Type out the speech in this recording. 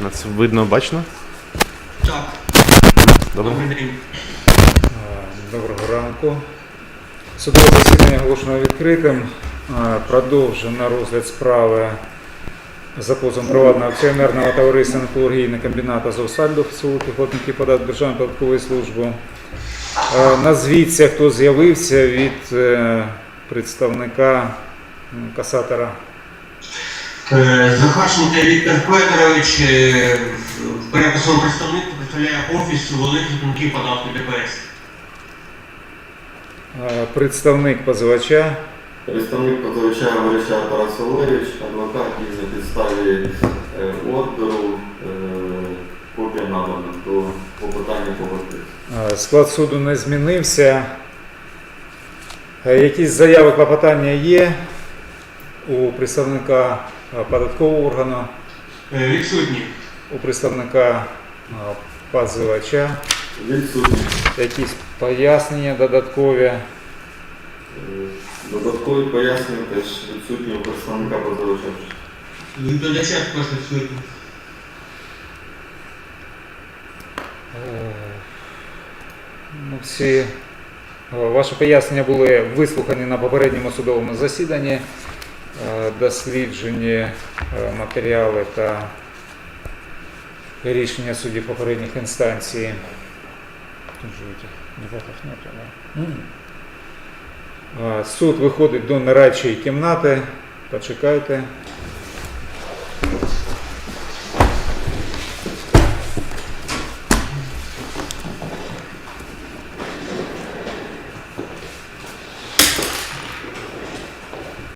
Нас видно, бачно? Так, Добре. добрий день. Доброго ранку. Судове засідання оголошено відкритим. Продовжено розгляд справи за позовом приватного акціонерного товариства металургійного комбінату «Азовсталь» ФСУ піхотників подат Державної податкової служби. Назвіться, хто з'явився від е, представника касатора. Е, Захарченко Віктор Федорович, е, свого представника представляє офіс великих платників податку ДПС. Представник позивача. Представник позивача Тарас Валерійович, адвокат і на підставі е, ордеру копія надана до попитання поверхів. Е, Склад суду не змінився. Якісь заяви клопотання є у представника податкового органу, Е, Відсутні. у представника е, позивача. Відсутні. Якісь пояснення додаткові. Е, Додаткові пояснення теж відсутні у представника позивача. Відповідача також відсутні. Ну, всі ваші пояснення були вислухані на попередньому судовому засіданні, досліджені е, матеріали та рішення суддів попередніх інстанцій. Е, Суд виходить до нарадчої кімнати. Почекайте.